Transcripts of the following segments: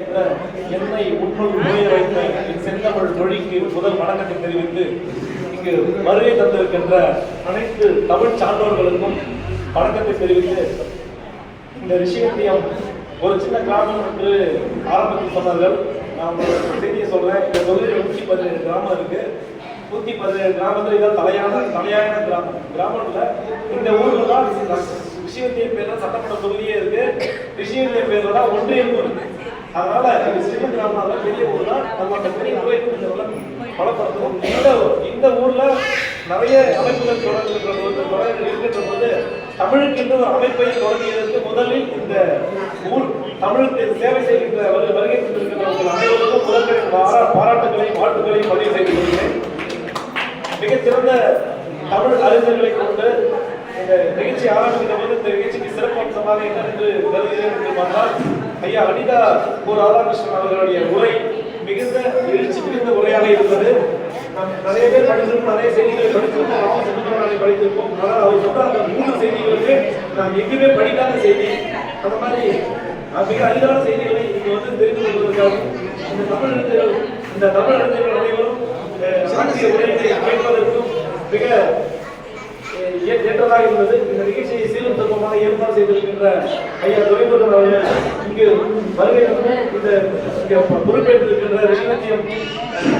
என்னை உன்னுள் நுழைய வைத்த என் செந்தமிழ் மொழிக்கு முதல் வணக்கத்தை தெரிவித்து இங்கு வருகை தந்திருக்கின்ற அனைத்து தமிழ் சான்றோர்களுக்கும் வணக்கத்தை தெரிவித்து இந்த விஷயத்தையும் ஒரு சின்ன கிராமம் என்று ஆரம்பத்தில் சொன்னார்கள். நான் செய்தியை சொல்றேன். இந்த தொகுதியில் நூற்றி பதினேழு கிராமம் இருக்கு. நூற்றி பதினேழு கிராமத்தில் இதான் தலையான தலையான கிராமம். கிராமத்துல இந்த ஊர்ல தான் இந்த விஷயத்தின் பேர்ல சட்டமன்ற தொகுதியே இருக்கு. விஷயத்தின் பேர்ல தான் ஒன்றியமும் இருக்கு அதனால இது சின்ன கிராமம் அல்ல, பெரிய ஊர் தான் நம்ம அந்த பெரிய ஊரை இந்த இந்த ஊர்ல நிறைய அமைப்புகள் தொடங்குகின்ற போது தொடங்க இருக்கின்ற போது தமிழுக்கு இந்த ஒரு அமைப்பை தொடங்கியதற்கு முதலில் இந்த ஊர் தமிழுக்கு சேவை செய்கின்ற வருகை தந்திருக்கிறவர்கள் அனைவருக்கும் முதற்கரை பாரா- பாராட்டுகளையும் வாழ்த்துக்களையும் பதிவு செய்து கொள்கிறேன் மிகச்சிறந்த தமிழ் அறிஞர்களை கொண்டு இந்த நிகழ்ச்சி ஆரம்பிக்கிற போது இந்த நிகழ்ச்சிக்கு சிறப்பு அம்சமாக என்ன என்று கருதுகிறேன் என்று பார்த்தால் ஐயா அனிதா ஒரு ராதாகிருஷ்ணன் அவர்களுடைய உரை மிகுந்த எழுச்சி மிகுந்த உரையாக இருந்தது. நாம் நிறைய பேர் படித்திருப்போம் நிறைய செய்திகளை படித்திருப்போம் ராம சுந்தரனை படித்திருப்போம். ஆனால் அவர் சொன்ன அந்த மூணு செய்திகளுக்கு நாம் எங்குமே படிக்காத செய்தி. அந்த மாதிரி மிக அரிதான செய்திகளை இங்கே வந்து தெரிந்து கொள்வதற்காகவும் இந்த தமிழ் எழுத்துகள் இந்த தமிழ் எழுத்துகள் அனைவரும் அஹ், ஆற்றிய உரைகளை கேட்பதற்கும் மிக ஏற்றதாக இருந்தது? இந்த நிகழ்ச்சியை சீரும் திருப்பமாக ஏற்பாடு செய்திருக்கின்ற ஐயா துரைமுருகன் அவர்கள் இங்கு வருகை இந்த பொறுப்பேற்றிருக்கின்ற ரிஷிவத்தியம்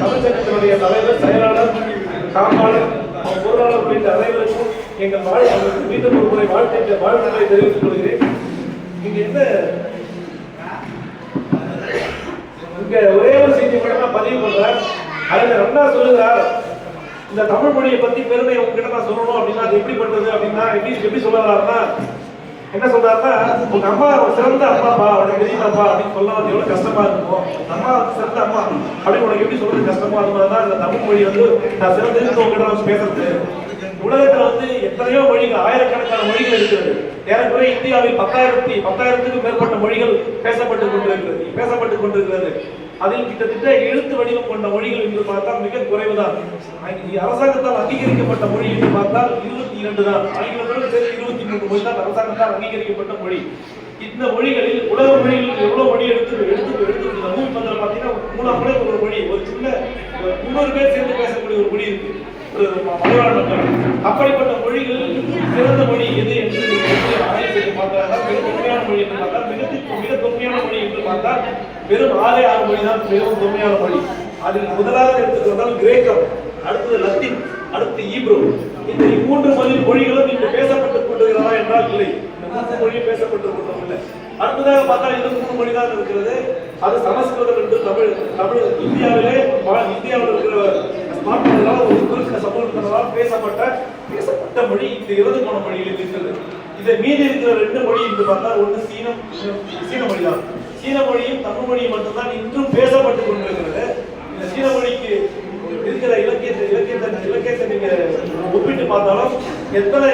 தமிழ்ச்சங்கத்தினுடைய தலைவர் செயலாளர் காப்பாளர் பொருளாளர் உள்ளிட்ட அனைவருக்கும் எங்கள் வாழ் அவர்களுக்கு மீண்டும் ஒரு முறை வாழ்த்தை வாழ்த்துக்களை தெரிவித்துக் கொள்கிறேன். இங்கு என்ன? இங்க ஒரே ஒரு செய்தி மட்டும் பதிவு பண்றேன் அதுல ரெண்டா சொல்லுகிறார் இந்த தமிழ் மொழியை பத்தி பெருமை உங்ககிட்ட நான் சொல்லணும் அப்படின்னா அது எப்படி பண்றது அப்படின்னா எப்படி எப்படி சொல்லலாம்னா என்ன சொல்றாருன்னா உங்க அம்மா ஒரு சிறந்த அம்மாப்பா உனக்கு தெரியுமாப்பா? அப்படின்னு சொல்ல வந்து எவ்வளவு கஷ்டமா இருக்கும் அம்மா சிறந்த அம்மா. அப்படின்னு உனக்கு எப்படி சொல்றது கஷ்டமா அது தான் இந்த தமிழ் மொழி வந்து நான் சிறந்த உங்ககிட்ட வந்து பேசுறது. உலகத்துல வந்து எத்தனையோ மொழிகள் ஆயிரக்கணக்கான மொழிகள் இருக்கிறது. ஏறக்குறைய இந்தியாவில் பத்தாயிரத்தி பத்தாயிரத்துக்கும் மேற்பட்ட மொழிகள் பேசப்பட்டுக் கொண்டிருக்கிறது பேசப்பட்டுக் கொண்டிருக்கிறது. அதில் கிட்டத்தட்ட எழுத்து வடிவம் கொண்ட மொழிகள் என்று பார்த்தால் மிக குறைவுதான். அரசாங்கத்தால் அங்கீகரிக்கப்பட்ட மொழி என்று பார்த்தால் இருபத்தி இரண்டு தான். ஆங்கிலத்தோடு சேர்த்து இருபத்தி மூன்று மொழி தான் அரசாங்கத்தால் அங்கீகரிக்கப்பட்ட மொழி. இந்த மொழிகளில் உலக மொழிகளில் எவ்வளவு மொழி எடுத்து எடுத்து எடுத்து நூல் அதில் பார்த்தீங்கன்னா மூணாம் மொழி ஒரு மொழி ஒரு சின்ன முன்னூறு பேர் சேர்ந்து பேசக்கூடிய ஒரு மொழி இருக்கு. மலையாள மக்கள். அப்படிப்பட்ட மொழிகள் சிறந்த மொழி எது என்று நீங்கள் செய்து பார்த்தால் மிக தொன்மையான மொழி என்று பார்த்தால் மிக மிக தொன்மையான மொழி என்று பார்த்தால் வெறும் ஆறு ஆறு மொழி தான் மிகவும் தொன்மையான மொழி. அதில் முதலாவது எடுத்துக்கொண்டால் கிரேக்கம் அடுத்தது லத்தீன் அடுத்து ஈப்ரோ. இந்த மூன்று மொழி மொழிகளும் இங்கு பேசப்பட்டுக் கொண்டிருக்கிறதா என்றால் இல்லை. இந்த மூன்று மொழியும் பேசப்பட்டுக் கொண்டதில்லை. அடுத்ததாக பார்த்தா இது மூணு மொழி தான் இருக்கிறது. அது சமஸ்கிருதம் என்று தமிழ் தமிழ் இந்தியாவிலே இந்திய இந்தியாவில் இருக்கிற ஸ்மார்ட் போனால ஒரு குறிப்பிட்ட சமூகத்தினரால் பேசப்பட்ட பேசப்பட்ட மொழி இந்த இருபது போன மொழியில் இருக்கிறது. இதை மீதி இருக்கிற ரெண்டு மொழி என்று பார்த்தால் ஒன்று சீனம் சீன மொழி தான் சீன மொழியும் தமிழ் மொழியும் மட்டும்தான் இன்றும் பேசப்பட்டுக் கொண்டிருக்கிறது. இந்த சீன மொழிக்கு இருக்கிற இலக்கியத்தை இலக்கியத்தை இலக்கியத்தை நீங்க ஒப்பிட்டு பார்த்தாலும் எத்தனை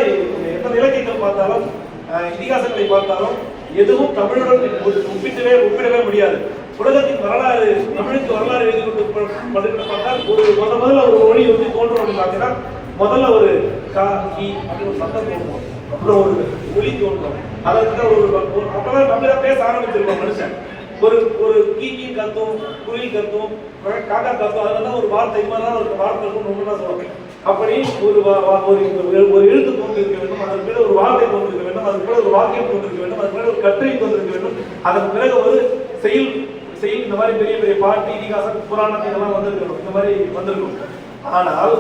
எத்தனை இலக்கியங்கள் பார்த்தாலும் இதிகாசங்களை பார்த்தாலும் எதுவும் தமிழுடன் ஒப்பிட்டுவே ஒப்பிட்டவே ஒப்பிடவே முடியாது. உலகத்தின் வரலாறு தமிழுக்கு வரலாறு எழுதி கொண்டு பார்த்தால் ஒரு முத முதல்ல ஒரு மொழி வந்து தோன்றும் அப்படின்னு பார்த்தீங்கன்னா முதல்ல ஒரு கா கி அப்படின்னு ஒரு சத்தம் போடுவோம். அப்புறம் ஒரு ஒளி தோன்றும். அதற்கு ஒரு ஒரு- அப்பதான் நம்ம தான் பேச ஆரம்பிச்சிருக்கோம் மனுஷன். ஒரு ஒரு கீக்கி கத்தும் குயில் கத்தும் காக்கா கத்தும் அதெல்லாம் ஒரு வார்த்தை மாதிரி ஒரு வார்த்தை இருக்கும் ரொம்ப தான் சொல்லுவாங்க அப்படி ஒரு வா- ஒரு எழுத்து தோன்றிருக்க வேண்டும் அதற்கு பிறகு ஒரு வார்த்தை தோன்றிருக்க வேண்டும் அதன் பிறகு ஒரு வாக்கியம் தோன்றிருக்க வேண்டும் அதுக்கு பிறகு ஒரு கட்டுரை தோன்றிருக்க வேண்டும். அதற்கு பிறகு ஒரு செயல் செயல் இந்த மாதிரி பெரிய பெரிய பாட்டு இதிகாசம் புராணம் இதெல்லாம் வந்திருக்கணும் இந்த மாதிரி வந்திருக்கும் ஆனால்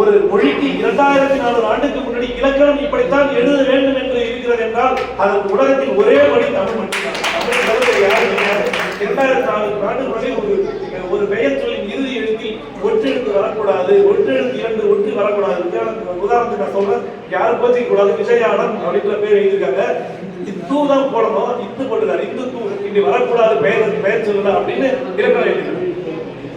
ஒரு மொழிக்கு இரண்டாயிரத்தி நானூறு ஆண்டுக்கு முன்னாடி இலக்கணம் இப்படித்தான் எழுத வேண்டும் என்று இருக்கிறது என்றால் அதற்கு உலகத்தில் ஒரே மொழி தமிழ் மட்டும்தான். தமிழ் யாரும் இரண்டாயிரத்தி நானூறு ஆண்டு முன்னாடி ஒரு ஒரு பெயர் சொல்லின் இறுதி எழுத்தில் ஒற்றெழுத்து வரக்கூடாது ஒற்றெழுத்து இரண்டு ஒன்று வரக்கூடாது. உதாரணத்துக்கு நான் சொல்றேன் யாரும் கோச்சிக்க கூடாது. விஜயானம் அப்படின்ற பேர் எழுதியிருக்காங்க. இத்து தான் போடணும் இத்து போட்டுக்காரு இந்து தூ இப்படி வரக்கூடாது பெயர் பெயர் சொல்லல அப்படின்னு இலக்கணம் எழுதிருக்காங்க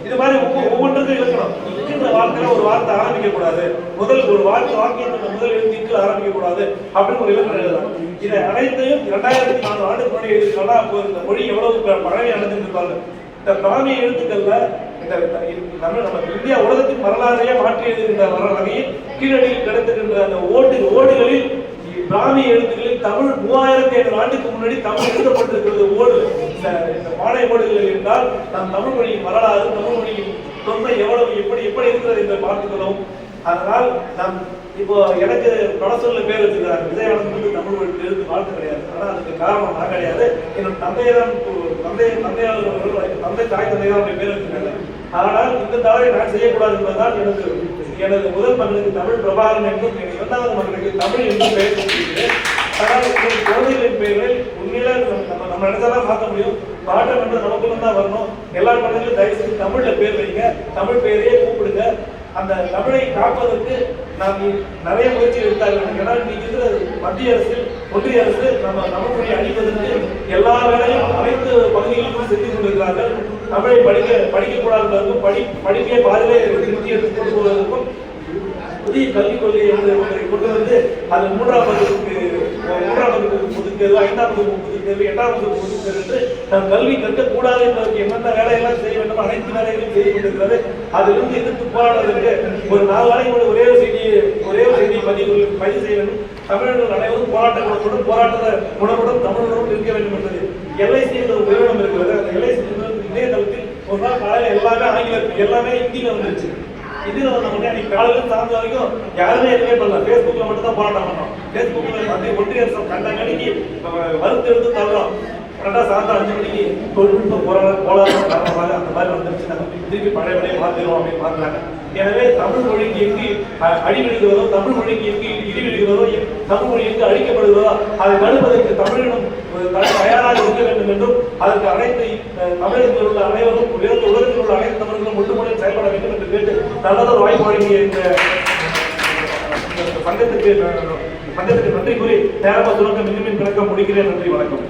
இது மாதிரி ஒவ்வொரு ஒவ்வொன்றுக்கும் இலக்கணம். இக்குன்ற வார்த்தையில ஒரு வார்த்தை ஆரம்பிக்க கூடாது முதல் ஒரு வார்த்தை வாக்கியத்தோட முதல் எழுத்து ஆரம்பிக்க கூடாது அப்படின்னு ஒரு இலக்கணம் எழுதலாம். இதை அனைத்தையும் இரண்டாயிரத்தி நாலு ஆண்டு முன்னாடி எழுதிருக்காங்க அப்போ இந்த மொழி எவ்வளவு பழமை அடைஞ்சிருப்பாங்க இந்த பழமை எழுத்துக்கள்ல தமிழ் நம்ம இந்தியா உலகத்தின் வரலாறையே மாற்றி எழுதுகின்ற வர வகையில் கீழடியில் கிடத்துகின்ற அந்த ஓட்டு ஓடுகளில் பிராமி எழுத்துக்களில் தமிழ் மூவாயிரத்தி ஐநூறு ஆண்டுக்கு முன்னாடி தமிழ் எழுதப்பட்டிருக்கிறது. ஓடு இந்த இந்த பானை என்றால் நம் தமிழ் மொழியின் வரலாறு தமிழ் மொழியின் தொன்மை எவ்வளவு எப்படி எப்படி இருக்கிறது என்று பார்த்துக்கிறோம் அதனால் நாம் இப்போ எனக்கு படசொல்ல பேர் வச்சிருக்காரு விஜயவனம் வந்து தமிழ் மொழி எழுத்து வாழ்த்து கிடையாது. ஆனால் அதுக்கு காரணம் நான் கிடையாது. என்னோட தந்தையை தான் தந்தை தந்தையார் தந்தை தாய் தந்தை தான் பேர் வச்சிருக்காங்க. ஆனால் இந்த தவறை நான் செய்யக்கூடாது என்பதுதான் எனக்கு எனது முதல் மகனுக்கு தமிழ் பிரபாகரன் என்றும் என் இரண்டாவது மகனுக்கு தமிழ் என்றும் பெயர் கொடுத்திருக்கிறேன் ஆனால் உங்கள் குழந்தைகளின் பெயர்கள் உண்மையில நம்ம நம்ம- நினைச்சாலும் பார்க்க முடியும். பாட்டம் என்று நமக்குள்ள தான் வரணும். எல்லா குழந்தைகளும் தயவு செய்து தமிழ்ல பேர் வைங்க. தமிழ் பெயரையே கூப்பிடுங்க. அந்த தமிழை காப்பதற்கு நாம் நிறைய முயற்சி எடுத்தார்கள். ஏன்னா இன்னைக்கு இருக்கிற மத்திய அரசில் ஒன்றிய அரசு நம்ம நமக்குடைய மொழியை அழிப்பதற்கு எல்லா வேலையும் அனைத்து பகுதிகளுக்கும் செஞ்சு கொண்டிருக்கிறார்கள். தமிழை படிக்க படிக்கக்கூடாததற்கும் படி படிப்பே பாதிலே நிறுத்தி எடுத்து கொண்டு போவதற்கும் புதிய கல்விக் கொள்கை என்று கொண்டு வந்து அது மூன்றாம் வகுப்புக்கு மூன்றாம் வகுப்பு புதுக்கிறது ஐந்தாம் வகுப்பு புதுக்கிறது தேர்வு எட்டாம் வகுப்பு புதுக்கிறது என்று நம் கல்வி கற்கக்கூடாது என்பதற்கு என்னென்ன வேலையெல்லாம் செய்ய வேண்டும் அனைத்து வேலைகளையும் செய்து கொண்டிருக்கிறது. அதிலிருந்து எதிர்த்து போராடுவதற்கு ஒரு நாலு நாளைக்கு ஒரே ஒரு ஒரே செய்தி பதிவு செய்ய வேண்டும் தமிழர்கள் அனைவரும் போராட்ட குணத்துடன் போராட்ட உணர்வுடன் தமிழர்களும் இருக்க வேண்டும் என்பது எல்ஐசி என்ற ஒரு நிறுவனம் இருக்கிறது. அந்த எல்ஐசி நிறுவனத்தின் இணையதளத்தில் ஒரு நாள் காலையில் எல்லாமே ஆங்கிலத்தில் எல்லாமே ஹிந்தியில் வந்துருச்சு. இதுல வந்து நம்ம காலையில் காலையில சார்ந்த வரைக்கும் யாருமே எதுவுமே பண்ணல. ஃபேஸ்புக்கில் மட்டும் தான் போராட்டம் பண்ணோம். ஃபேஸ்புக்ல வந்து ஒன்றிய அரசு கண்ட கணிக்கு வறுத்து எடுத்து தள்ளுறோம் கரெக்டாக சாயந்தரம் அஞ்சு மணிக்கு தொழில்நுட்ப போராட போராட்டம் அந்த மாதிரி வந்துருச்சு. நம்ம திருப்பி பழைய பழைய மாற்றிடுவோம் அப்படின்னு பார்க்குறாங்க எனவே தமிழ் மொழிக்கு எங்கு அஹ், அடி விழுகிறதோ தமிழ் மொழிக்கு எங்கு இடி விழுகிறதோ தமிழ் மொழி எங்கு அழிக்கப்படுகிறதோ அதை தடுப்பதற்கு தமிழினம் தயாராக இருக்க வேண்டும் என்றும் அதற்கு அனைத்து அஹ், தமிழகத்தில் உள்ள அனைவரும் உயர்ந்த உலகத்தில் உள்ள அனைத்து தமிழர்களும் ஒன்றுமுடன் செயல்பட வேண்டும் என்று கேட்டு நல்லதொரு வாய்ப்பு வழங்கிய இந்த சங்கத்துக்கு சங்கத்துக்கு நன்றி கூறி நேரமாக சுரங்க மின்மின் பிறக்க முடிக்கிறேன். நன்றி வணக்கம்.